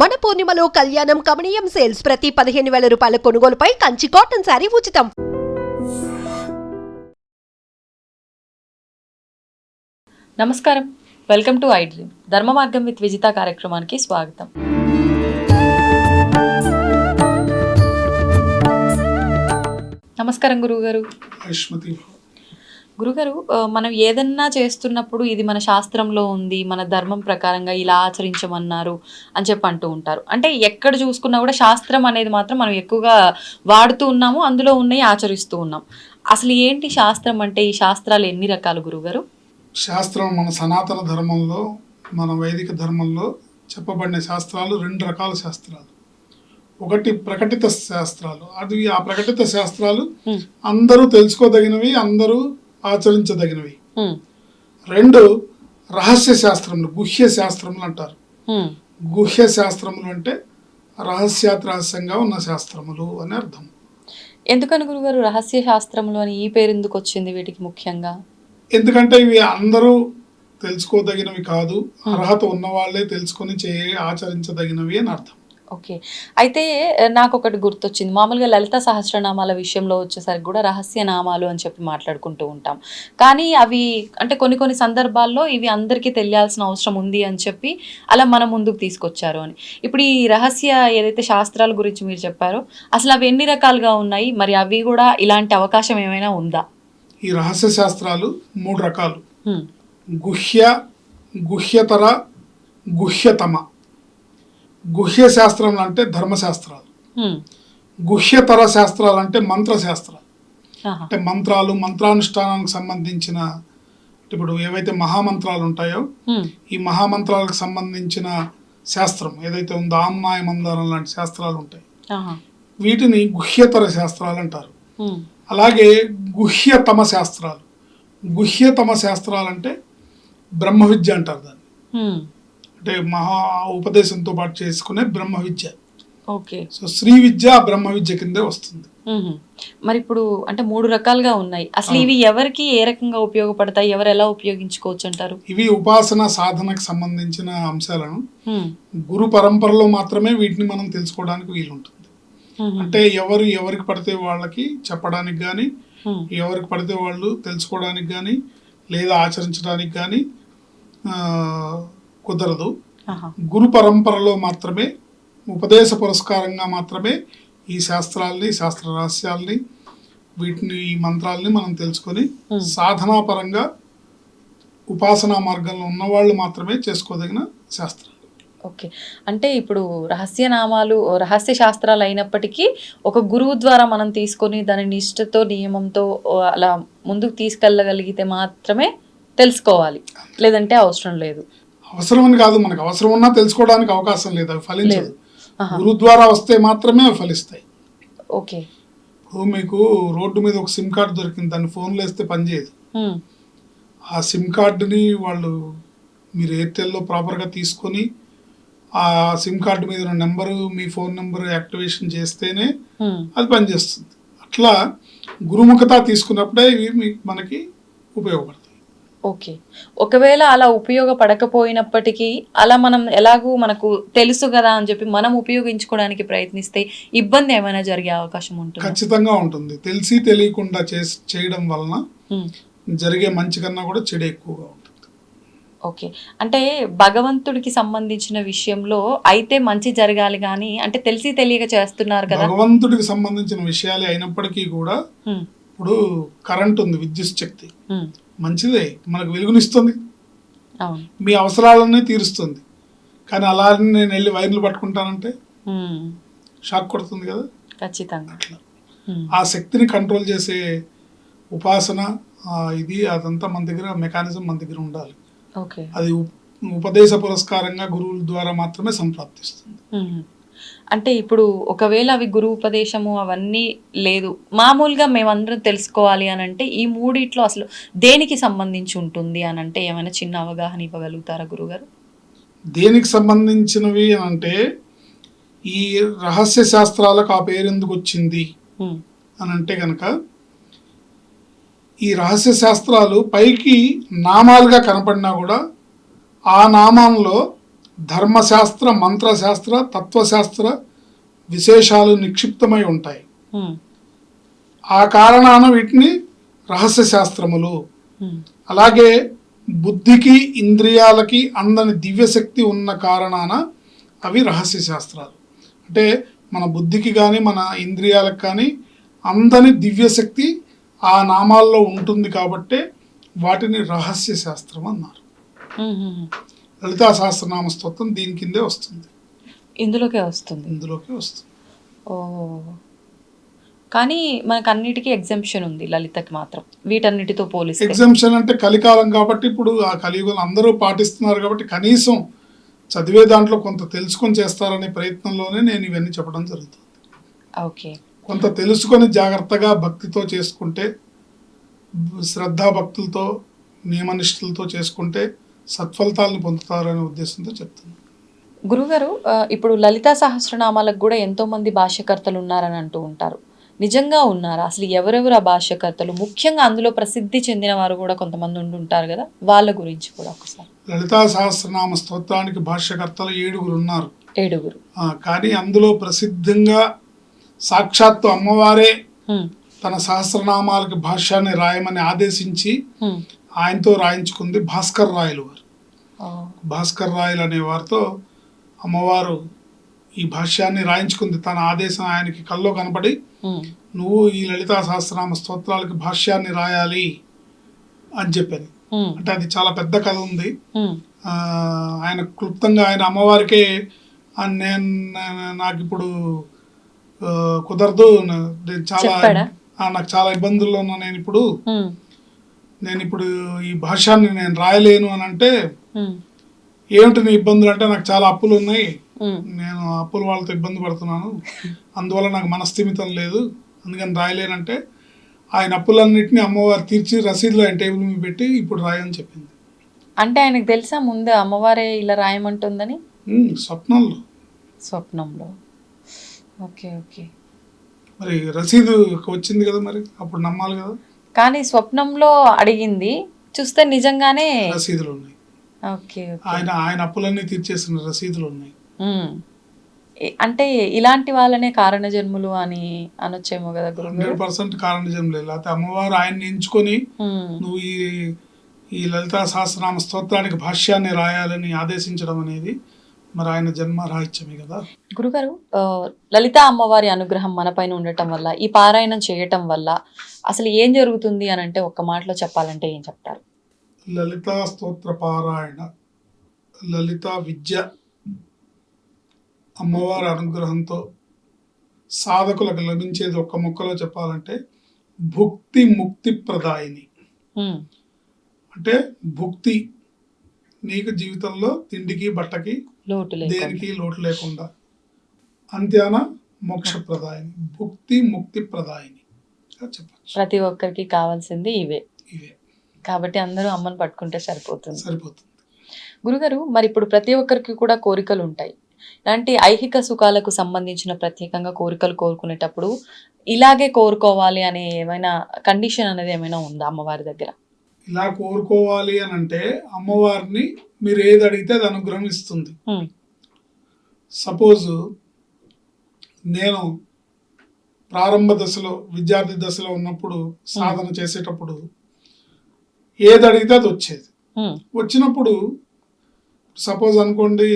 మన పూర్ణిమలో కళ్యాణం కమనీయం సేల్స్ ప్రతి పదిహేను వేల రూపాయల కొనుగోలుపై కంచి కాటన్ శారీ ఉచితం. నమస్కారం. Welcome to I dream. ధర్మ మార్గం విత్ విజిత కార్యక్రమానికి స్వాగతం. నమస్కారం గురువుగారు. అశ్మతి గురుగారు మనం ఏదన్నా చేస్తున్నప్పుడు ఇది మన శాస్త్రంలో ఉంది మన ధర్మం ప్రకారంగా ఇలా ఆచరించమన్నారు అని చెప్పి అంటూ ఉంటారు. అంటే ఎక్కడ చూసుకున్నా కూడా శాస్త్రం అనేది మాత్రం మనం ఎక్కువగా వాడుతూ ఉన్నాము అందులో ఉన్నాయి ఆచరిస్తూ ఉన్నాం. అసలు ఏంటి శాస్త్రం అంటే ఈ శాస్త్రాలు ఎన్ని రకాలు గురుగారు? శాస్త్రం మన సనాతన ధర్మంలో మన వైదిక ధర్మంలో చెప్పబడిన శాస్త్రాలు రెండు రకాల శాస్త్రాలు. ఒకటి ప్రకటిత శాస్త్రాలు. అది ఆ ప్రకటిత శాస్త్రాలు. అందరూ తెలుసుకోదగినవి అందరూ ఆచరించదగినవి. రెండు రహస్య శాస్త్రములు గుహ్య శాస్త్రములు అంటారు. గుహ్య శాస్త్రములు అంటే రహస్యాత్ రహస్యంగా ఉన్న శాస్త్రములు అని అర్థం. ఎందుకని గురుగారు రహస్య శాస్త్రంలో అని ఈ పేరు ఎందుకు వచ్చింది వీటికి ముఖ్యంగా? ఎందుకంటే ఇవి అందరూ తెలుసుకోదగినవి కాదు. అర్హత ఉన్న వాళ్ళే తెలుసుకొని చే ఆచరించదగినవి అని అర్థం. ఓకే. అయితే నాకు ఒకటి గుర్తొచ్చింది. మామూలుగా లలిత సహస్రనామాల విషయంలో వచ్చేసరికి కూడా రహస్య నామాలు అని చెప్పి మాట్లాడుకుంటూ ఉంటాం. కానీ అవి అంటే కొన్ని కొన్ని సందర్భాల్లో ఇవి అందరికీ తెలియాల్సిన అవసరం ఉంది అని చెప్పి అలా మన ముందుకు తీసుకొచ్చారు అని. ఇప్పుడు ఈ రహస్య ఏదైతే శాస్త్రాల గురించి మీరు చెప్పారో అసలు అవి ఎన్ని రకాలుగా ఉన్నాయి? మరి అవి కూడా ఇలాంటి అవకాశం ఏమైనా ఉందా? ఈ రహస్య శాస్త్రాలు మూడు రకాలు. గుహ్య గుహ్యతర గుహ్యతమ. గుహ్య శాస్త్రములు అంటే ధర్మశాస్త్రాలు. గుహ్యతర శాస్త్రాలు అంటే మంత్రశాస్త్రాలు. అంటే మంత్రాలు మంత్రానుష్ఠానానికి సంబంధించిన ఇప్పుడు ఏవైతే మహామంత్రాలు ఉంటాయో. ఈ మహామంత్రాలకు సంబంధించిన శాస్త్రం ఏదైతే ఉందో ఆమ్నాయ మందారం లాంటి శాస్త్రాలు ఉంటాయి. వీటిని గుహ్యతర శాస్త్రాలు అంటారు. అలాగే గుహ్యతమ శాస్త్రాలు గుహ్యతమ శాస్త్రాలు అంటే బ్రహ్మ విద్య అంటారు దాన్ని. అంటే మహా ఉపదేశంతో పాటు చేసుకునే బ్రహ్మ విద్య ఓకే సో శ్రీ విద్య బ్రహ్మ విద్య కిందే వస్తుంది. మరి ఇప్పుడు అంటే మూడు రకాలుగా ఉన్నాయి అసలు ఇవి ఎవరికి ఏ రకంగా ఉపయోగపడతాయి ఎవరు ఎలా ఉపయోగించుకోవచ్చు అంటారు ఇవి ఉపాసన సాధనకు సంబంధించిన అంశాలను. గురు పరంపరలో మాత్రమే వీటిని మనం తెలుసుకోవడానికి వీలుంటుంది. అంటే ఎవరు ఎవరికి పడితే వాళ్ళకి చెప్పడానికి కానీ. ఎవరికి పడితే వాళ్ళు తెలుసుకోవడానికి కానీ లేదా ఆచరించడానికి కానీ ఆ, కుదరదు. గురు పరంపరలో మాత్రమే ఉపదేశ పురస్కారంగా మాత్రమే ఈ శాస్త్రాల్ని శాస్త్ర రహస్యాల్ని వీటిని ఈ మంత్రాల్ని మనం తెలుసుకొని. సాధనాపరంగా ఉపాసనా మార్గంలో ఉన్నవాళ్ళు మాత్రమే చేసుకోదగిన శాస్త్రాలు. ఓకే. అంటే ఇప్పుడు రహస్య నామాలు రహస్య శాస్త్రాలు అయినప్పటికీ ఒక గురువు ద్వారా మనం తీసుకొని దాని నిష్ఠతో నియమంతో అలా ముందుకు తీసుకెళ్ళగలిగితే మాత్రమే తెలుసుకోవాలి. లేదంటే అవసరం లేదు. అవసరం అని కాదు మనకు అవసరం ఉన్నా తెలుసుకోవడానికి అవకాశం లేదు అవి ఫలించదు. ఆహా. గురు ద్వారా వస్తే మాత్రమే అవి ఫలిస్తాయి. ఓకే. ఇప్పుడు మీకు రోడ్డు మీద ఒక సిమ్ కార్డు దొరికింది దాన్ని ఫోన్లో వేస్తే పనిచేయదు. ఆ సిమ్ కార్డుని వాళ్ళు మీరు ఎయిర్టెల్లో ప్రాపర్గా తీసుకొని ఆ సిమ్ కార్డు మీద ఉన్న నెంబరు మీ ఫోన్ నెంబర్ యాక్టివేషన్ చేస్తేనే. అది పనిచేస్తుంది. అట్లా గురుముఖత తీసుకున్నప్పుడే ఇవి మనకి ఉపయోగపడతాయి. ఓకే. ఒకవేళ అలా ఉపయోగపడకపోయినప్పటికీ అలా మనం ఎలాగూ మనకు తెలుసు కదా అని చెప్పి మనం ఉపయోగించుకోవడానికి ప్రయత్నిస్తే ఇబ్బంది ఏమైనా జరిగే అవకాశం ఉంటుంది? ఖచ్చితంగా ఉంటుంది. తెలిసి తెలియకుండా చేయడం వలన జరిగే మంచి కన్నా కూడా చెడు ఎక్కువగా ఉంటుంది. ఓకే. అంటే భగవంతుడికి సంబంధించిన విషయంలో అయితే మంచి జరగాలి కానీ అంటే తెలిసి తెలియక చేస్తున్నారు కదా? భగవంతుడికి సంబంధించిన విషయాలే అయినప్పటికీ కూడా ఇప్పుడు కరెంట్ ఉంది విద్యుత్ శక్తి. మంచిదే మనకు వెలుగునిస్తుంది. మీ అవసరాలన్నీ తీరుస్తుంది. కానీ అలా నేను వెళ్ళి వైర్లు పట్టుకుంటానంటే షాక్ కొడుతుంది కదా. ఖచ్చితంగా. అట్లా. ఆ శక్తిని కంట్రోల్ చేసే ఉపాసన ఇది అదంతా మన దగ్గర మెకానిజం మన దగ్గర ఉండాలి. అది ఉప్- ఉపదేశ పురస్కారంగా గురువుల ద్వారా మాత్రమే సంప్రాప్తిస్తుంది. అంటే ఇప్పుడు ఒకవేళ అవి గురు ఉపదేశము అవన్నీ లేదు మామూలుగా మేమందరం తెలుసుకోవాలి అని అంటే ఈ మూడిట్లో అసలు దేనికి సంబంధించి ఉంటుంది అని అంటే ఏమైనా చిన్న అవగాహన ఇవ్వగలుగుతారా గురుగారు దేనికి సంబంధించినవి అని అంటే ఈ రహస్య శాస్త్రాలకు ఆ పేరు ఎందుకు వచ్చింది. అని అంటే కనుక ఈ రహస్య శాస్త్రాలు పైకి నామాలుగా కనపడినా కూడా ఆ నామంలో ధర్మశాస్త్ర మంత్రశాస్త్ర తత్వశాస్త్ర విశేషాలు నిక్షిప్తమై ఉంటాయి. ఆ కారణాన వీటిని రహస్య శాస్త్రములు అలాగే బుద్ధికి ఇంద్రియాలకి అందని దివ్యశక్తి ఉన్న కారణాన అవి రహస్య శాస్త్రాలు అంటే మన బుద్ధికి కానీ మన ఇంద్రియాలకు కానీ అందని దివ్యశక్తి ఆ నామాల్లో ఉంటుంది కాబట్టే వాటిని రహస్య శాస్త్రం అన్నారు. లలితా సహస్రనామ స్తోత్రం దీని కిందే వస్తుంది. ఇందులోకే వస్తుంది. ఇందులోకి వస్తుంది. ఓ. కానీ మనకు అన్నిటికీ ఎగ్జంప్షన్ ఉంది లలితకి మాత్రం. వీటన్నిటితో పోలిస్తే. ఎగ్జామ్షన్ అంటే కలికాలం కాబట్టి ఇప్పుడు ఆ కలియుగంలో అందరూ పాటిస్తున్నారు కాబట్టి కనీసం చదివే దాంట్లో కొంత తెలుసుకొని చేస్తారనే ప్రయత్నంలోనే నేను ఇవన్నీ చెప్పడం జరుగుతుంది. ఓకే. కొంత తెలుసుకొని జాగ్రత్తగా భక్తితో చేసుకుంటే శ్రద్ధా భక్తులతో నియమనిష్టలతో చేసుకుంటే సత్ఫలితాలను పొందుతారనే ఉద్దేశంతో చెప్తున్నాను గురుగారు ఇప్పుడు లలితా సహస్రనామాలకు కూడా ఎంతో మంది భాష్యకర్తలు ఉన్నారని అంటూ ఉంటారు. నిజంగా ఉన్నారా? అసలు ఎవరెవరు ఆ భాష్యకర్తలు? ముఖ్యంగా అందులో ప్రసిద్ధి చెందిన వారు కూడా కొంతమంది ఉండి ఉంటారు కదా వాళ్ళ గురించి కూడా ఒకసారి. లలితా సహస్రనామ స్తోత్రానికి భాష్యకర్తలు ఏడుగురు ఉన్నారు. ఏడుగురు. కానీ అందులో ప్రసిద్ధంగా సాక్షాత్తు అమ్మవారే తన సహస్రనామాలకి భాష్యాన్ని రాయమని ఆదేశించి. ఆయనతో రాయించుకుంది భాస్కర్ రాయలు వారు. భాస్కర్ రాయలు అనే వారితో అమ్మవారు ఈ భాష్యాన్ని రాయించుకుంది. తన ఆదేశం ఆయనకి కల్లో కనపడి నువ్వు ఈ లలితా సహస్రనామ స్తోత్రాలకి భాష్యాన్ని రాయాలి అని చెప్పాను. అంటే అది చాలా పెద్ద కథ ఉంది. ఆయన క్లుప్తంగా ఆయన అమ్మవారికే "ఆ, నేను నాకు ఇప్పుడు కుదరదు. నేను చాలా నాకు చాలా ఇబ్బందుల్లో ఉన్నా నేను ఇప్పుడు. నేను ఇప్పుడు ఈ భాష్యాన్ని నేను రాయలేను అని అంటే ఏమిటి నీ ఇబ్బందులు అంటే నాకు చాలా అప్పులు ఉన్నాయి. నేను అప్పుల వాళ్ళతో ఇబ్బంది పడుతున్నాను. అందువల్ల నాకు మనస్థిమితం లేదు. అందుకని రాయలేనంటే ఆయన అప్పులన్నింటినీ అమ్మవారు తీర్చి రసీదులో ఆయన టేబుల్ మీద పెట్టి ఇప్పుడు రాయని చెప్పింది. అంటే ఆయనకు తెలుసా ముందే అమ్మవారే ఇలా రాయమంటుందని? స్వప్నంలో. స్వప్నంలో. Okay okay. మరి రసీదు వచ్చింది కదా మరి? అప్పుడు నమ్మాలి కదా? కానీ స్వప్నంలో అడిగింది చూస్తే నిజంగానే రసీదులు ఉన్నాయి. ఓకే ఆయన ఆయన అప్పులన్నీ తీర్చేసిన రసీదులు ఉన్నాయి. అంటే ఇలాంటి వాళ్ళనే కారణ జన్ములు అని అనొచ్చేమో కదా హండ్రెడ్ పర్సెంట్ కారణజం లేదు లేకపోతే అమ్మవారు ఆయన్ని ఎంచుకొని. నువ్వు ఈ ఈ లలితా సహస్రనామ స్తోత్రానికి భాష్యాన్ని రాయాలని ఆదేశించడం అనేది మరి ఆయన జన్మ రాహిత్యమే కదా. గురుగారు లలితా అమ్మవారి అనుగ్రహం మన పైన ఉండటం వల్ల ఈ పారాయణం చేయటం వల్ల అసలు ఏం జరుగుతుంది అని అంటే ఒక్క మాటలో చెప్పాలంటే ఏం చెప్తారు? లలితా స్తోత్ర పారాయణ లలిత విద్య అమ్మవారి అనుగ్రహంతో సాధకులకు లభించేది ఒక్క ముక్కలో చెప్పాలంటే భుక్తి ముక్తి ప్రదాయిని. అంటే భుక్తి నీకు జీవితంలో తిండికి బట్టకి దేనికి లోటు లేకుండా? అంత్యాన మోక్ష ప్రదాయిని భుక్తి ముక్తి ప్రదాయిని. చెప్పచ్చు. ప్రతి ఒక్కరికి కావాల్సింది ఇవే. ఇవే. కాబట్టి అందరూ అమ్మని పట్టుకుంటే సరిపోతుంది. సరిపోతుంది. గురుగారు మరి ఇప్పుడు ప్రతి ఒక్కరికి కూడా కోరికలు ఉంటాయి. ఇలాంటి ఐహిక సుఖాలకు సంబంధించిన ప్రత్యేకంగా కోరికలు కోరుకునేటప్పుడు ఇలాగే కోరుకోవాలి అనే ఏమైనా కండిషన్ అనేది ఏమైనా ఉందా అమ్మవారి దగ్గర? ఇలా కోరుకోవాలి అని అంటే అమ్మవారిని మీరు ఏది అడిగితే అది అనుగ్రహం ఇస్తుంది. సపోజ్ నేను ప్రారంభ దశలో విద్యార్థి దశలో ఉన్నప్పుడు సాధన చేసేటప్పుడు ఏది అడిగితే అది వచ్చేది. వచ్చినప్పుడు సపోజ్ అనుకోండి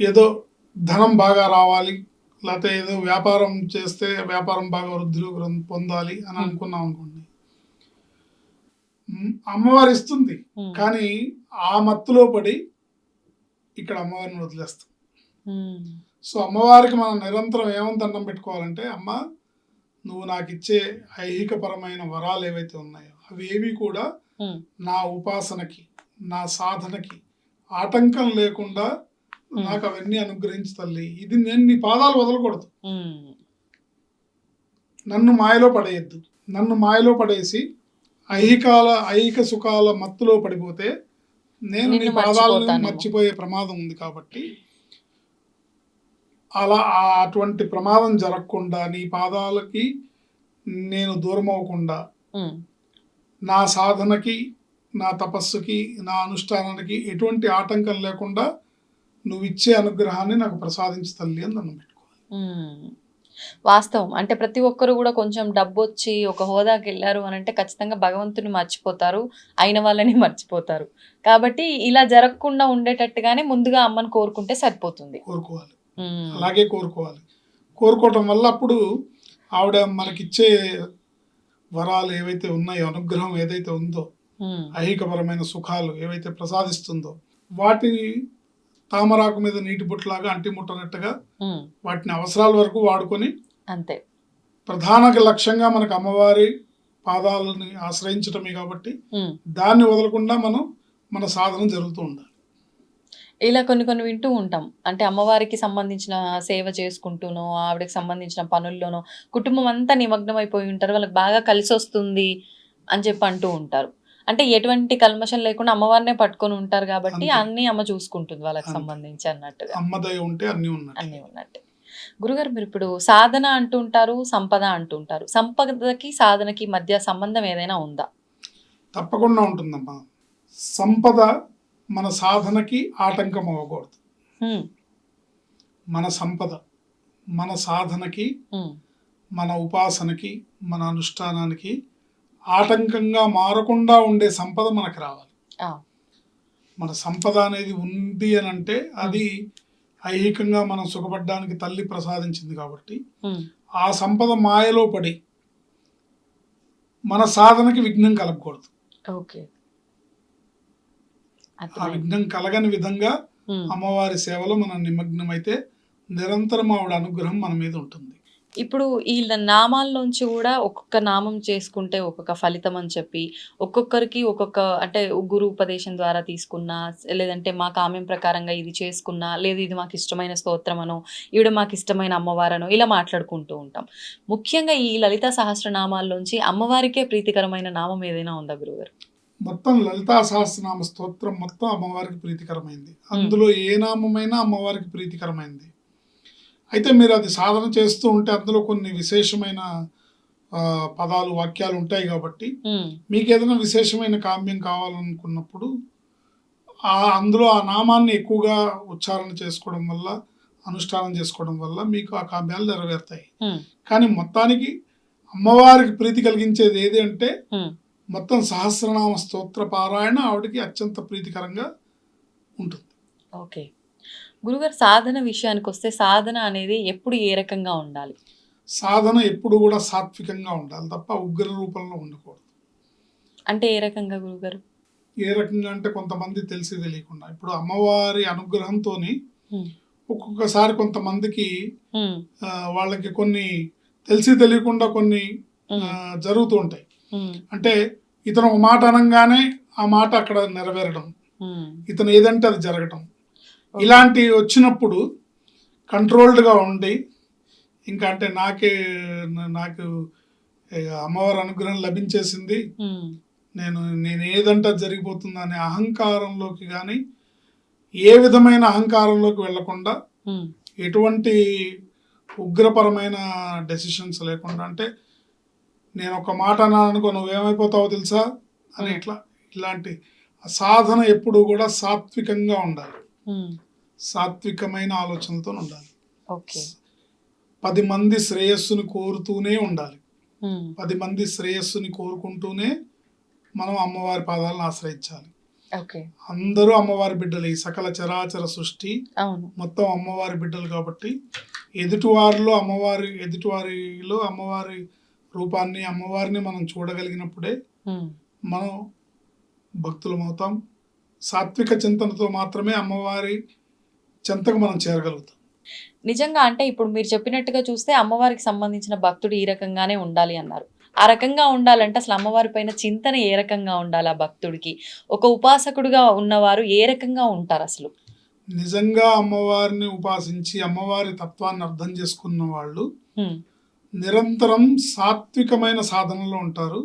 ఏదో ధనం బాగా రావాలి లేకపోతే ఏదో వ్యాపారం చేస్తే వ్యాపారం బాగా వృద్ధిలో పొందాలి అని అనుకున్నాం అనుకోండి అమ్మవారు ఇస్తుంది. కానీ ఆ మత్తులో పడి ఇక్కడ అమ్మవారిని వదిలేస్తాం. సో అమ్మవారికి మనం నిరంతరం ఏమని దండం పెట్టుకోవాలంటే అమ్మ నువ్వు నాకు ఇచ్చే ఐహికపరమైన వరాలు ఏవైతే ఉన్నాయో అవి ఏవి కూడా నా ఉపాసనకి నా సాధనకి ఆటంకం లేకుండా నాకు అవన్నీ అనుగ్రహించు తల్లి. ఇది నేను నీ పాదాలు వదలకూడదు. నన్ను మాయలో పడేయద్దు. నన్ను మాయలో పడేసి ఐహికాల ఐహిక సుఖాల మత్తులో పడిపోతే నేను నీ పాదాలను. మర్చిపోయే ప్రమాదం ఉంది కాబట్టి అలా అటువంటి ప్రమాదం జరగకుండా నీ పాదాలకి నేను దూరం అవ్వకుండా నా సాధనకి నా తపస్సుకి నా అనుష్ఠానానికి ఎటువంటి ఆటంకం లేకుండా నువ్వు ఇచ్చే అనుగ్రహాన్ని నాకు ప్రసాదించు తల్లి అని నన్ను పెట్టుకోవాలి. వాస్తవం. అంటే ప్రతి ఒక్కరు కూడా కొంచెం డబ్బు వచ్చి ఒక హోదాకి వెళ్ళారు అని అంటే ఖచ్చితంగా భగవంతుని మర్చిపోతారు అయిన వాళ్ళని మర్చిపోతారు. కాబట్టి ఇలా జరగకుండా ఉండేటట్టుగానే ముందుగా అమ్మని కోరుకుంటే సరిపోతుంది. కోరుకోవాలి. అలాగే కోరుకోవాలి. కోరుకోవటం వల్ల అప్పుడు ఆవిడ మనకిచ్చే వరాలు ఏవైతే ఉన్నాయో అనుగ్రహం ఏదైతే ఉందో. ఐహికపరమైన సుఖాలు ఏవైతే ప్రసాదిస్తుందో వాటిని తామరాకు మీద నీటి బుట్టలాగా అంటిముట్టనట్టుగా. వాటిని అవసరాల వరకు వాడుకొని అంతే. ప్రధాన లక్ష్యంగా మనకు అమ్మవారి పాదాలని ఆశ్రయించటమే కాబట్టి. దాన్ని వదలకుండా మనం మన సాధన జరుగుతూ ఉండాలి. ఇలా కొన్ని కొన్ని వింటూ ఉంటాం. అంటే అమ్మవారికి సంబంధించిన సేవ చేసుకుంటూనో ఆవిడకి సంబంధించిన పనుల్లోనో కుటుంబం అంతా నిమగ్నం అయిపోయి ఉంటారు. వాళ్ళకి బాగా కలిసి వస్తుంది అని చెప్పి అంటూ ఉంటారు. అంటే ఎటువంటి కల్మషం లేకుండా అమ్మవారినే పట్టుకొని ఉంటారు కాబట్టి. అన్ని అమ్మ చూసుకుంటుంది వాళ్ళకి. సంబంధించి అన్నట్టుగా. అమ్మదయ ఉంటే అన్నీ అన్ని ఉన్నట్టే. గురుగారు మీరు ఇప్పుడు సాధన అంటుంటారు సంపద అంటుంటారు సంపదకి సాధనకి మధ్య సంబంధం ఏదైనా ఉందా? తప్పకుండా ఉంటుందమ్మా. సంపద మన సాధనకి ఆటంకం అవ్వకూడదు. మన సంపద మన సాధనకి మన ఉపాసనకి మన అనుష్ఠానానికి ఆటంకంగా మారకుండా ఉండే సంపద మనకు రావాలి. మన సంపద అనేది ఉంది అని అంటే అది ఐహికంగా మనం సుఖపడడానికి తల్లి ప్రసాదించింది కాబట్టి ఆ సంపద మాయలో పడి మన సాధనకి విఘ్నం కలగకూడదు. ఓకే. ఆ. విఘ్నం కలగని విధంగా. అమ్మవారి సేవలో మనం నిమగ్నం అయితే నిరంతరం ఆవిడ అనుగ్రహం మన మీద ఉంటుంది. ఇప్పుడు ఈ నామాల్లోంచి కూడా ఒక్కొక్క నామం చేసుకుంటే ఒక్కొక్క ఫలితం అని చెప్పి ఒక్కొక్కరికి ఒక్కొక్క అంటే గురు ఉపదేశం ద్వారా తీసుకున్నా లేదంటే మా కామ్యం ప్రకారంగా ఇది చేసుకున్నా లేదు ఇది మాకు ఇష్టమైన స్తోత్రం అనో ఈవిడ మాకు ఇష్టమైన అమ్మవారనో ఇలా మాట్లాడుకుంటూ ఉంటాం. ముఖ్యంగా ఈ లలిత సహస్రనామాల్లోంచి అమ్మవారికే ప్రీతికరమైన నామం ఏదైనా ఉందా గురుగారు మొత్తం లలితా సహస్రనామ స్తోత్రం మొత్తం అమ్మవారికి ప్రీతికరమైంది. అందులో ఏ నామమైనా అమ్మవారికి ప్రీతికరమైంది. అయితే మీరు అది సాధన చేస్తూ ఉంటే అందులో కొన్ని విశేషమైన పదాలు వాక్యాలు ఉంటాయి కాబట్టి మీకు ఏదైనా విశేషమైన కామ్యం కావాలనుకున్నప్పుడు ఆ అందులో ఆ నామాన్ని ఎక్కువగా ఉచ్చారణ చేసుకోవడం వల్ల అనుష్ఠానం చేసుకోవడం వల్ల మీకు ఆ కామ్యాలు నెరవేరుతాయి. కానీ మొత్తానికి అమ్మవారికి ప్రీతి కలిగించేది ఏది అంటే. మొత్తం సహస్రనామ స్తోత్ర పారాయణ ఆవిడకి అత్యంత ప్రీతికరంగా ఉంటుంది. ఓకే. గురుగారు సాధన విషయానికి వస్తే సాధన అనేది ఎప్పుడు ఏ రకంగా ఉండాలి? సాధన ఎప్పుడు కూడా సాత్వికంగా ఉండాలి తప్ప ఉగ్ర రూపంలో ఉండకూడదు. అంటే ఏ రకంగా గురుగారు? ఏ రకంగా అంటే కొంతమంది తెలిసి తెలియకుండా ఇప్పుడు అమ్మవారి అనుగ్రహంతో ఒక్కొక్కసారి కొంతమందికి వాళ్ళకి కొన్ని తెలిసి తెలియకుండా కొన్ని జరుగుతూ ఉంటాయి. అంటే ఇతను ఒక మాట అనగానే ఆ మాట అక్కడ నెరవేరడం. ఇతను ఏదంటే అది జరగటం. ఇలాంటివి వచ్చినప్పుడు కంట్రోల్డ్గా ఉండి ఇంకా అంటే నాకే నాకు అమ్మవారి అనుగ్రహం లభించేసింది. నేను నేను ఏదంటే జరిగిపోతుంది అనే అహంకారంలోకి కానీ ఏ విధమైన అహంకారంలోకి వెళ్ళకుండా ఎటువంటి ఉగ్రపరమైన డెసిషన్స్ లేకుండా అంటే నేను ఒక మాట అనుకో నువ్వేమైపోతావో తెలుసా? అని. ఇట్లా ఇలాంటి సాధన ఎప్పుడు కూడా సాత్వికంగా ఉండాలి. సాత్వికమైన ఆలోచనలతో ఉండాలి. ఓకే. పది మంది శ్రేయస్సుని కోరుతూనే ఉండాలి. పది మంది శ్రేయస్సుని కోరుకుంటూనే మనం అమ్మవారి పాదాలను ఆశ్రయించాలి. ఓకే. అందరూ అమ్మవారి బిడ్డలు. ఈ సకల చరాచర సృష్టి మొత్తం అమ్మవారి బిడ్డలు కాబట్టి ఎదుటివారిలో అమ్మవారి ఎదుటివారిలో అమ్మవారి రూపాన్ని అమ్మవారిని మనం చూడగలిగినప్పుడే మనం భక్తులం అవుతాం సాత్విక చింతనతో మాత్రమే అమ్మవారి చెంతకు మనం చేరగలుగుతాం. నిజంగా అంటే ఇప్పుడు మీరు చెప్పినట్టుగా చూస్తే అమ్మవారికి సంబంధించిన భక్తుడు ఈ రకంగానే ఉండాలి అన్నారు. ఆ రకంగా ఉండాలంటే అసలు అమ్మవారి పైన చింతన ఏ రకంగా ఉండాలి ఆ భక్తుడికి? ఒక ఉపాసకుడుగా ఉన్నవారు ఏ రకంగా ఉంటారు అసలు? నిజంగా అమ్మవారిని ఉపాసించి అమ్మవారి తత్వాన్ని అర్థం చేసుకున్న వాళ్ళు నిరంతరం సాత్వికమైన సాధనలో ఉంటారు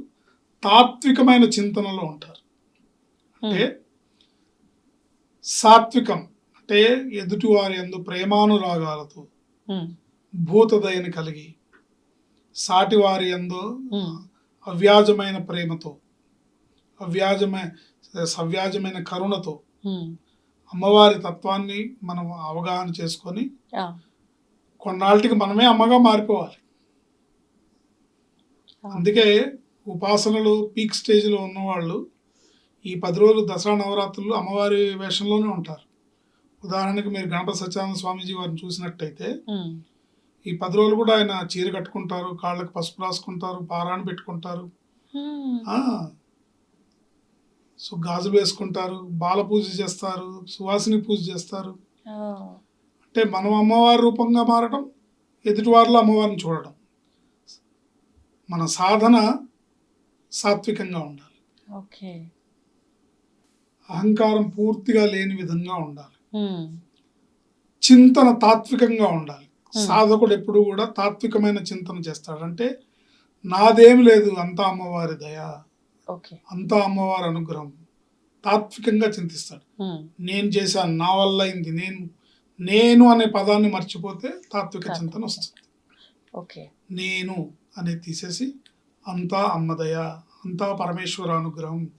తాత్వికమైన చింతనలో ఉంటారు. అంటే సాత్వికం అంటే ఎదుటివారి ఎందు ప్రేమానురాగాలతో భూతదయని కలిగి సాటివారి ఎందు అవ్యాజమైన ప్రేమతో అవ్యాజమైన సవ్యాజమైన కరుణతో అమ్మవారి తత్వాన్ని మనం అవగాహన చేసుకొని కొన్నాళ్ళకి మనమే అమ్మగా మారిపోవాలి. అందుకే ఉపాసనలు పీక్ స్టేజ్లో ఉన్నవాళ్ళు ఈ పది రోజులు దసరా నవరాత్రులు అమ్మవారి వేషంలోనే ఉంటారు. ఉదాహరణకి మీరు గణపతి సత్యానంద స్వామీజీ వారిని చూసినట్టయితే ఈ పది రోజులు కూడా ఆయన చీర కట్టుకుంటారు కాళ్ళకి పసుపు రాసుకుంటారు పారాన్ని పెట్టుకుంటారు. సో గాజులు వేసుకుంటారు బాల పూజ చేస్తారు సువాసిని పూజ చేస్తారు. అంటే మనం అమ్మవారి రూపంగా మారడం ఎదుటివారిలో అమ్మవారిని చూడడం మన సాధన సాత్వికంగా ఉండాలి. ఓకే. అహంకారం పూర్తిగా లేని విధంగా ఉండాలి. చింతన తాత్వికంగా ఉండాలి. సాధకుడు ఎప్పుడు కూడా తాత్వికమైన చింతన చేస్తాడు. అంటే నాదేం లేదు అంతా అమ్మవారి దయ. అంతా అమ్మవారి అనుగ్రహం. తాత్వికంగా చింతిస్తాడు. నేను చేశాను నా వల్ల అయింది నేను నేను అనే పదాన్ని మర్చిపోతే తాత్విక చింతన వస్తుంది. ఓకే. నేను అనేది తీసేసి అంతా అమ్మదయ అంతా పరమేశ్వర అనుగ్రహం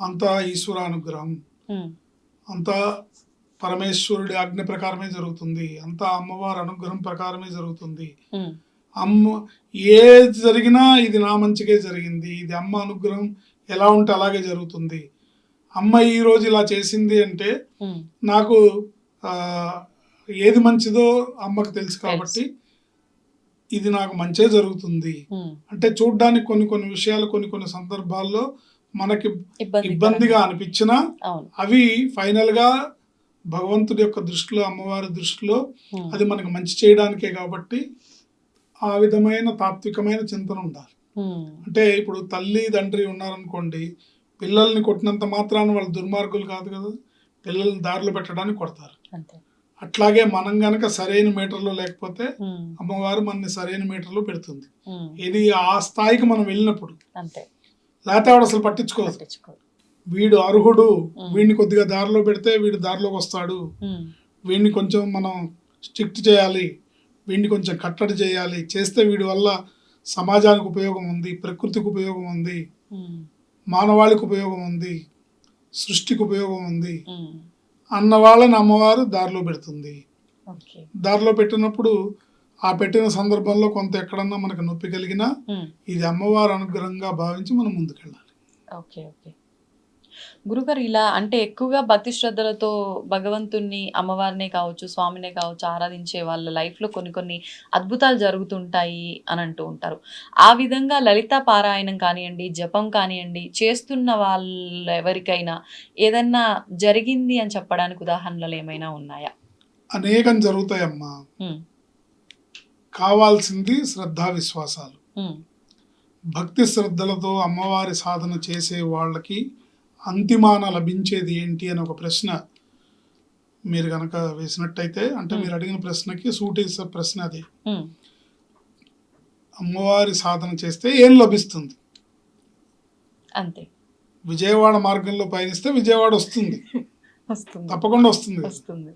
అంతా ఈశ్వర అనుగ్రహం అంతా పరమేశ్వరుడి ఆజ్ఞ ప్రకారమే జరుగుతుంది. అంతా అమ్మవారి అనుగ్రహం ప్రకారమే జరుగుతుంది. అమ్మ ఏది జరిగినా ఇది నా మంచిగా జరిగింది. ఇది అమ్మ అనుగ్రహం ఎలా ఉంటే అలాగే జరుగుతుంది. అమ్మ ఈ రోజు ఇలా చేసింది అంటే నాకు ఏది మంచిదో అమ్మకు తెలుసు కాబట్టి ఇది నాకు మంచే జరుగుతుంది. అంటే చూడ్డానికి కొన్ని కొన్ని విషయాలు కొన్ని కొన్ని సందర్భాల్లో మనకి ఇబ్బంది ఇబ్బందిగా అనిపించినా అవి ఫైనల్గా భగవంతుడి యొక్క దృష్టిలో అమ్మవారి దృష్టిలో ఉమ్, అది మనకి మంచి చేయడానికే కాబట్టి ఆ విధమైన తాత్వికమైన చింతన ఉండాలి. ఉమ్, అంటే ఇప్పుడు తల్లి తండ్రి ఉన్నారనుకోండి పిల్లల్ని కొట్టినంత మాత్రాన వాళ్ళు దుర్మార్గులు కాదు కదా. పిల్లల్ని దారిలో పెట్టడానికి కొడతారు. అట్లాగే మనం గనక సరైన మీటర్లో లేకపోతే ఉమ్, అమ్మవారు మనని సరైన మీటర్లో పెడుతుంది. ఇది ఆ స్థాయికి మనం వెళ్ళినప్పుడు లేకపోతే ఆవిడ అసలు పట్టించుకోదు. పట్టించుకో వీడు అర్హుడు. వీడిని కొద్దిగా దారిలో పెడితే వీడు దారిలోకి వస్తాడు. వీడిని కొంచెం మనం స్ట్రిక్ట్ చేయాలి వీడిని కొంచెం కట్టడి చేయాలి చేస్తే వీడి వల్ల సమాజానికి ఉపయోగం ఉంది ప్రకృతికి ఉపయోగం ఉంది మానవాళికి ఉపయోగం ఉంది సృష్టికి ఉపయోగం ఉంది అన్న వాళ్ళని అమ్మవారు దారిలో పెడుతుంది. దారిలో పెట్టినప్పుడు ఆ పెట్టిన సందర్భంలో కొంత ఎక్కడన్నా మనకు నొప్పి కలిగినా ఇది అమ్మవారి అనుగ్రహంగా భావించి మనం ముందుకెళ్ళాలి. Okay okay. గురుగారు ఇలా అంటే ఎక్కువగా భక్తి శ్రద్ధలతో భగవంతుణ్ణి అమ్మవారినే కావచ్చు స్వామినే కావచ్చు ఆరాధించే వాళ్ళ లైఫ్లో కొన్ని కొన్ని అద్భుతాలు జరుగుతుంటాయి అని అంటూ ఉంటారు. ఆ విధంగా లలిత పారాయణం కానివ్వండి జపం కానివ్వండి చేస్తున్న వాళ్ళ ఎవరికైనా ఏదన్నా జరిగింది అని చెప్పడానికి ఉదాహరణలు ఏమైనా ఉన్నాయా? అనేకం జరుగుతాయమ్మా. కావాల్సింది శ్రద్ధా విశ్వాసాలు. భక్తి శ్రద్ధలతో అమ్మవారి సాధన చేసే వాళ్ళకి అంతిమాన లభించేది ఏంటి అని ఒక ప్రశ్న మీరు కనుక వేసినట్టయితే అంటే మీరు అడిగిన ప్రశ్నకి సూటేసే ప్రశ్న అది. అమ్మవారి సాధన చేస్తే ఏం లభిస్తుంది? అంతే. విజయవాడ మార్గంలో పయనిస్తే విజయవాడ వస్తుంది. తప్పకుండా. వస్తుంది.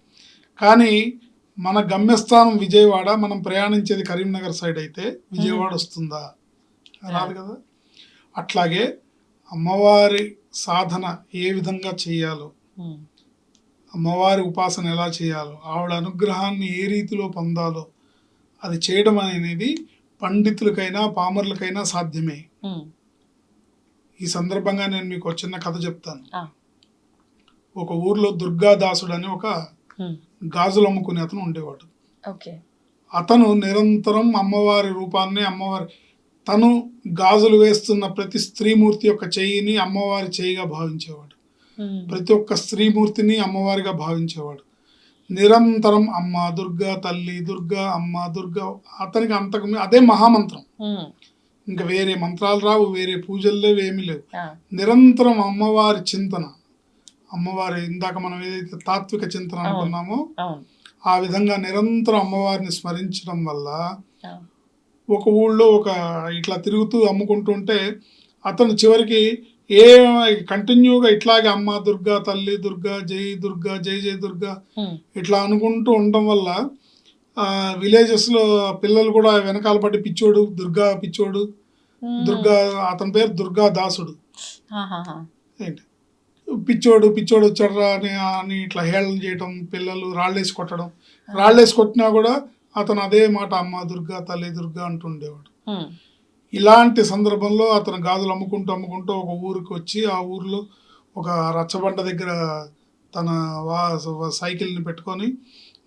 కానీ మన గమ్యస్థానం విజయవాడ మనం ప్రయాణించేది కరీంనగర్ సైడ్ అయితే విజయవాడ వస్తుందా? రాదు. కదా? అట్లాగే అమ్మవారి సాధన ఏ విధంగా చేయాలో అమ్మవారి ఉపాసన ఎలా చేయాలో ఆవిడ అనుగ్రహాన్ని ఏ రీతిలో పొందాలో అది చేయడం అనేది పండితులకైనా పామరులకైనా సాధ్యమే. ఈ సందర్భంగా నేను మీకు చిన్న కథ చెప్తాను. ఒక ఊర్లో దుర్గాదాసుడు అని ఒక గాజులు అమ్ముకునే అతను ఉండేవాడు. ఓకే. అతను నిరంతరం అమ్మవారి రూపాన్ని అమ్మవారి తను గాజులు వేస్తున్న ప్రతి స్త్రీమూర్తి యొక్క చెయ్యిని అమ్మవారి చెయ్యిగా భావించేవాడు. ప్రతి ఒక్క స్త్రీమూర్తిని అమ్మవారిగా భావించేవాడు. నిరంతరం అమ్మ దుర్గా తల్లి దుర్గా అమ్మ దుర్గా అతనికి అంతకు అదే మహామంత్రం. ఇంకా వేరే మంత్రాలు రావు వేరే పూజలు లేవు ఏమీ లేవు. నిరంతరం అమ్మవారి చింతన. అమ్మవారి ఇందాక మనం ఏదైతే తాత్విక చింతన అనుకున్నామో ఆ విధంగా నిరంతరం అమ్మవారిని స్మరించడం వల్ల ఒక ఊళ్ళో ఒక ఇట్లా తిరుగుతూ అమ్ముకుంటుంటే అతను చివరికి ఏ కంటిన్యూగా ఇట్లాగే అమ్మ దుర్గా తల్లి దుర్గా జై దుర్గా జై జై దుర్గా ఇట్లా అనుకుంటూ ఉండటం వల్ల విలేజెస్లో పిల్లలు కూడా వెనకాల పట్టి పిచ్చోడు దుర్గా పిచ్చోడు దుర్గా అతని పేరు దుర్గా దాసుడు. ఏంటి? పిచ్చోడు పిచ్చోడు వచ్చాడురా అని అని ఇట్లా హేళన చేయటం పిల్లలు రాళ్ళేసి కొట్టడం. రాళ్ళేసి కొట్టినా కూడా అతను అదే మాట అమ్మ దుర్గా తల్లి దుర్గా అంటుండేవాడు. ఇలాంటి సందర్భంలో అతను గాజులు అమ్ముకుంటూ అమ్ముకుంటూ ఒక ఊరికి వచ్చి ఆ ఊరిలో ఒక రచ్చబండ దగ్గర తన వా సైకిల్ని పెట్టుకొని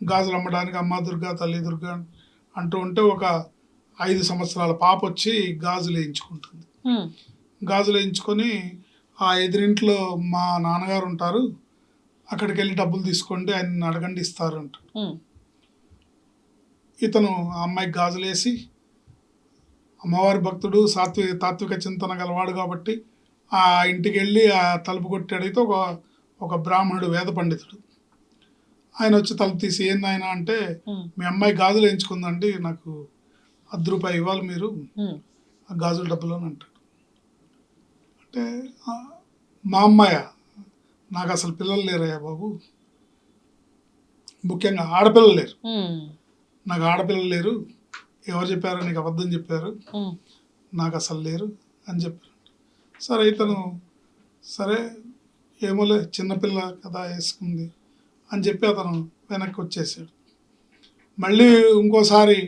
గాజులు అమ్మడానికి అమ్మ దుర్గా తల్లి దుర్గా అంటూ ఉంటే ఒక ఐదు సంవత్సరాల పాప వచ్చి గాజులు వేయించుకుంటుంది. గాజులు వేయించుకొని ఆ ఎదురింట్లో మా నాన్నగారు ఉంటారు. అక్కడికి వెళ్ళి డబ్బులు తీసుకోండి ఆయన అడగండి ఇస్తారు అంట ఉమ్, ఇతను ఆ అమ్మాయికి గాజులు వేసి అమ్మవారి భక్తుడు సాత్విక తాత్విక చింతన గలవాడు కాబట్టి ఆ ఇంటికి వెళ్ళి ఆ తలుపు కొట్టి అడిగితే ఒక ఒక బ్రాహ్మణుడు వేద పండితుడు. ఆయన వచ్చి తలుపు తీసి ఏంది ఆయన అంటే మీ అమ్మాయి గాజులు వేయించుకుందండి నాకు అర్ధ రూపాయి ఇవ్వాలి మీరు. ఆ గాజుల డబ్బులు అని అంటాడు. అంటే "ఆ, మా అమ్మాయ? నాకు అసలు పిల్లలు లేరయ్యా బాబు. ముఖ్యంగా ఆడపిల్లలు లేరు. నాకు ఆడపిల్లలు లేరు ఎవరు చెప్పారు నీకు అబద్ధం చెప్పారు నాకు అసలు లేరు అని చెప్పారు సరే ఇతను సరే ఏమోలే చిన్నపిల్ల కదా వేసుకుంది అని చెప్పి అతను వెనక్కి వచ్చేసాడు మళ్ళీ ఇంకోసారి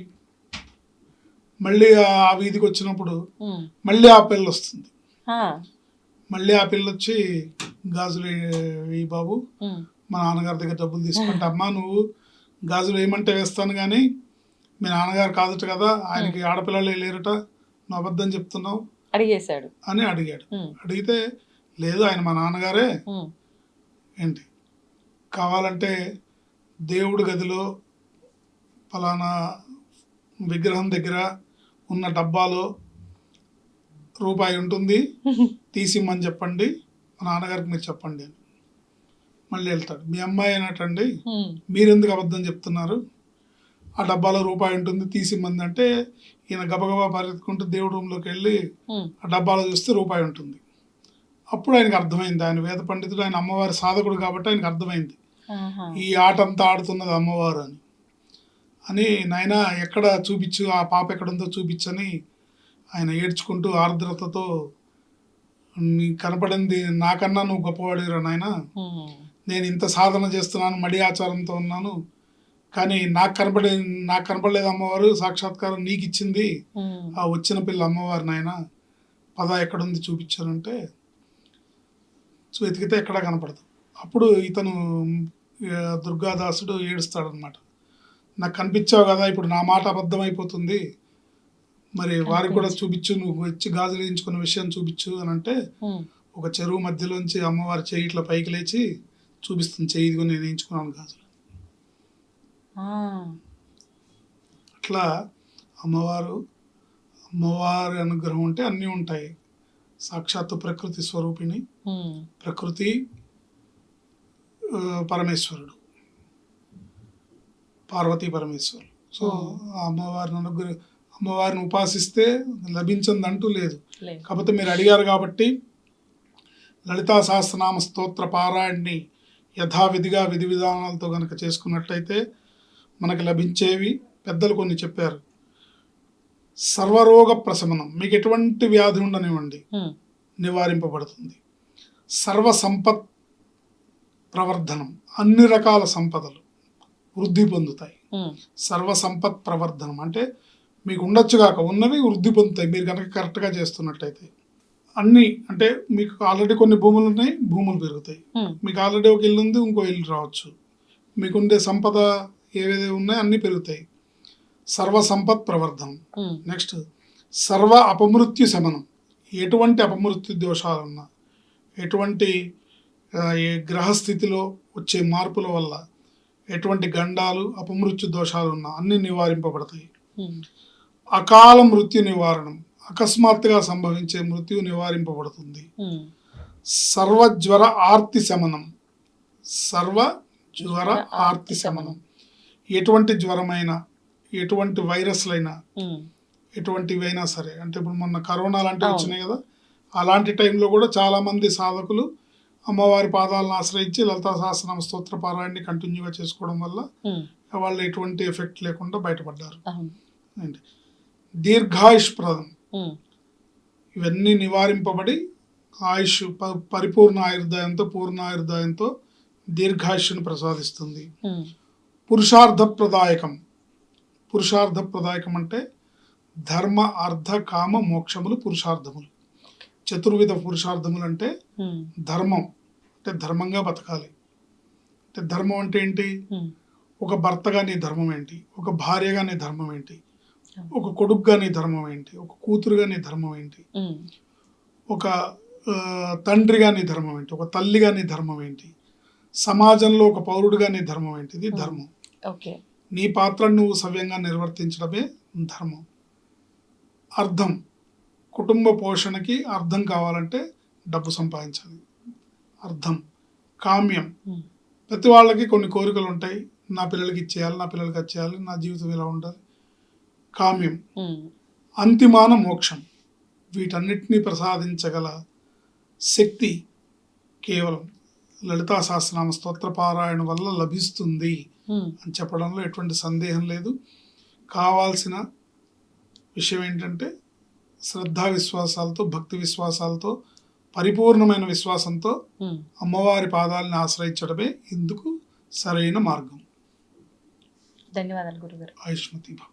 మళ్ళీ ఆ వీధికి వచ్చినప్పుడు మళ్ళీ ఆ పిల్ల వస్తుంది మళ్ళీ ఆ పిల్ల వచ్చి గాజులు ఈ బాబు మా నాన్నగారి దగ్గర డబ్బులు తీసుకుంటా అమ్మా నువ్వు గాజులు వేయమంటే వేస్తాను కానీ మీ నాన్నగారు కాదుట కదా ఆయనకి ఆడపిల్లలే లేరట నువ్వు అబద్ధం చెప్తున్నావు అడిగేశాడు. అని అడిగాడు. అడిగితే లేదు ఆయన మా నాన్నగారే. ఏంటి? కావాలంటే దేవుడి గదిలో ఫలానా విగ్రహం దగ్గర ఉన్న డబ్బాలో రూపాయి ఉంటుంది తీసిమ్మని చెప్పండి మా నాన్నగారికి మీరు చెప్పండి అని. మళ్ళీ వెళ్తాడు. మీ అమ్మాయి అయినట్టండి ఉమ్, మీరెందుకు అబద్ధం చెప్తున్నారు? ఆ డబ్బాలో రూపాయి ఉంటుంది తీసిమ్మంది అంటే ఈయన గబగబా పరిగెత్తుకుంటూ దేవుడి రూమ్లోకి వెళ్ళి ఆ డబ్బాలో చూస్తే రూపాయి ఉంటుంది. అప్పుడు ఆయనకు అర్థమైంది. ఆయన వేద పండితుడు ఆయన అమ్మవారి సాధకుడు కాబట్టి ఆయనకు అర్థమైంది. ఈ ఆట అంతా ఆడుతున్నది అమ్మవారు అని. అని నాయన ఎక్కడ చూపించు ఆ పాప ఎక్కడుందో చూపించని ఆయన ఏడ్చుకుంటూ ఆర్ద్రతతో నీ కనపడింది నాకన్నా నువ్వు గొప్పవాడిరా నాయన. నేను ఇంత సాధన చేస్తున్నాను మడి ఆచారంతో ఉన్నాను. కానీ నాకు కనపడే నాకు కనపడలేదు అమ్మవారు. సాక్షాత్కారం నీకు ఇచ్చింది ఆ వచ్చిన పిల్ల అమ్మవారు నాయన. పద ఎక్కడుంది చూపించానంటే సో వెతికితే ఎక్కడా కనపడదు. అప్పుడు ఇతను దుర్గాదాసుడు ఏడుస్తాడనమాట నాకు కనిపించావు కదా ఇప్పుడు నా మాట అబద్ధం అయిపోతుంది మరి వారికి కూడా చూపించు నువ్వు వచ్చి గాజులు వేయించుకున్న విషయం చూపించు అని అంటే ఒక చెరువు మధ్యలోంచి అమ్మవారి చెయ్యి ఇట్లా పైకి లేచి చూపిస్తుంది చెయ్యి ఇదిగో నేను వేయించుకున్నాను గాజులు ఆ, అట్లా అమ్మవారు అమ్మవారి అనుగ్రహం ఉంటే అన్నీ ఉంటాయి. సాక్షాత్తు ప్రకృతి స్వరూపిణి ప్రకృతి పరమేశ్వరుడు. పార్వతీ పరమేశ్వరుడు. సో అమ్మవారిని అనుగ్రహ అమ్మవారిని ఉపాసిస్తే లభించదంటూ లేదు. లేదు. కాకపోతే మీరు అడిగారు కాబట్టి లలితా సహస్రనామ స్తోత్ర పారాయణని యథావిధిగా విధి విధానాలతో కనుక చేసుకున్నట్లయితే మనకు లభించేవి పెద్దలు కొన్ని చెప్పారు. సర్వరోగ ప్రశమనం మీకు ఎటువంటి వ్యాధి ఉండనివ్వండి. నివారింపబడుతుంది. సర్వ సంపత్ ప్రవర్ధనం అన్ని రకాల సంపదలు వృద్ధి పొందుతాయి. సర్వ సంపత్ ప్రవర్ధనం అంటే మీకు ఉండొచ్చు కాక ఉన్నవి వృద్ధి పొందుతాయి. మీరు కనుక కరెక్ట్గా చేస్తున్నట్టయితే. అన్నీ అంటే మీకు ఆల్రెడీ కొన్ని భూములు ఉన్నాయి భూములు పెరుగుతాయి. మీకు ఆల్రెడీ ఒక ఇల్లు ఉంది ఇంకో ఇల్లు రావచ్చు. మీకు ఉండే సంపద ఏవేవి ఉన్నాయో అన్నీ పెరుగుతాయి. సర్వ సంపత్ ప్రవర్ధనం నెక్స్ట్ సర్వ అపమృత్యు శమనం. ఎటువంటి అపమృత్యు దోషాలున్నా ఎటువంటి గ్రహస్థితిలో వచ్చే మార్పుల వల్ల ఎటువంటి గండాలు అపమృత్యు దోషాలు ఉన్నా అన్ని నివారింపబడతాయి. అకాల మృత్యు నివారణం. అకస్మాత్తుగా సంభవించే మృత్యు నివారింపబడుతుంది. ఉమ్, సర్వజ్వర ఆర్తి శమనం. సర్వ జ్వర ఆర్తి శమనం. ఎటువంటి జ్వరమైనా ఎటువంటి వైరస్లైనా ఉమ్, ఎటువంటివైనా సరే అంటే ఇప్పుడు మొన్న కరోనా లాంటివి. వచ్చినాయి కదా అలాంటి టైంలో కూడా చాలా మంది సాధకులు అమ్మవారి పాదాలను ఆశ్రయించి లలితా సహస్రనామ స్తోత్ర పారాయణని కంటిన్యూగా చేసుకోవడం వల్ల వాళ్ళు ఎటువంటి ఎఫెక్ట్ లేకుండా బయటపడ్డారు. ఏంటి? దీర్ఘాయుష్ప్రదం. ఇవన్నీ నివారింపబడి ఆయుష్ ప- పరిపూర్ణ ఆయుర్దాయంతో పూర్ణ ఆయుర్దాయంతో దీర్ఘాయుష్ను ప్రసాదిస్తుంది. ఉమ్, పురుషార్థప్రదాయకం. పురుషార్థప్రదాయకం అంటే ధర్మ అర్థ కామ మోక్షములు పురుషార్థములు. చతుర్విధ పురుషార్థములు అంటే ధర్మం. అంటే ధర్మంగా బతకాలి. అంటే ధర్మం అంటే ఏంటి? ఒక భర్తగా నీ ధర్మం ఏంటి? ఒక భార్యగా నీ ధర్మం ఏంటి? ఒక కొడుకుగా నీ ధర్మం ఏంటి? ఒక కూతురుగా నీ ధర్మం ఏంటి? ఒక తండ్రిగా నీ ధర్మం ఏంటి? ఒక తల్లిగా నీ ధర్మం ఏంటి? సమాజంలో ఒక పౌరుడిగా నీ ధర్మం ఏంటి? ఇది ధర్మం. నీ పాత్రను నువ్వు సవ్యంగా నిర్వర్తించడమే ధర్మం. అర్థం. కుటుంబ పోషణకి అర్థం కావాలంటే డబ్బు సంపాదించాలి. అర్థం. కామ్యం. ప్రతి వాళ్ళకి కొన్ని కోరికలు ఉంటాయి. నా పిల్లలకి ఇచ్చేయాలి నా పిల్లలకి వచ్చేయాలి నా జీవితం ఇలా ఉండాలి. కామ్యం అంతిమాన మోక్షం. వీటన్నిటినీ ప్రసాదించగల శక్తి కేవలం లలితా సహస్రనామ స్తోత్ర పారాయణ వల్ల లభిస్తుంది అని చెప్పడంలో ఎటువంటి సందేహం లేదు. కావాల్సిన విషయం ఏంటంటే శ్రద్ధా విశ్వాసాలతో భక్తి విశ్వాసాలతో పరిపూర్ణమైన విశ్వాసంతో. అమ్మవారి పాదాలను ఆశ్రయించడమే ఇందుకు సరైన మార్గం. ధన్యవాదాలు గురుగారు. ఆయుష్మతి భవ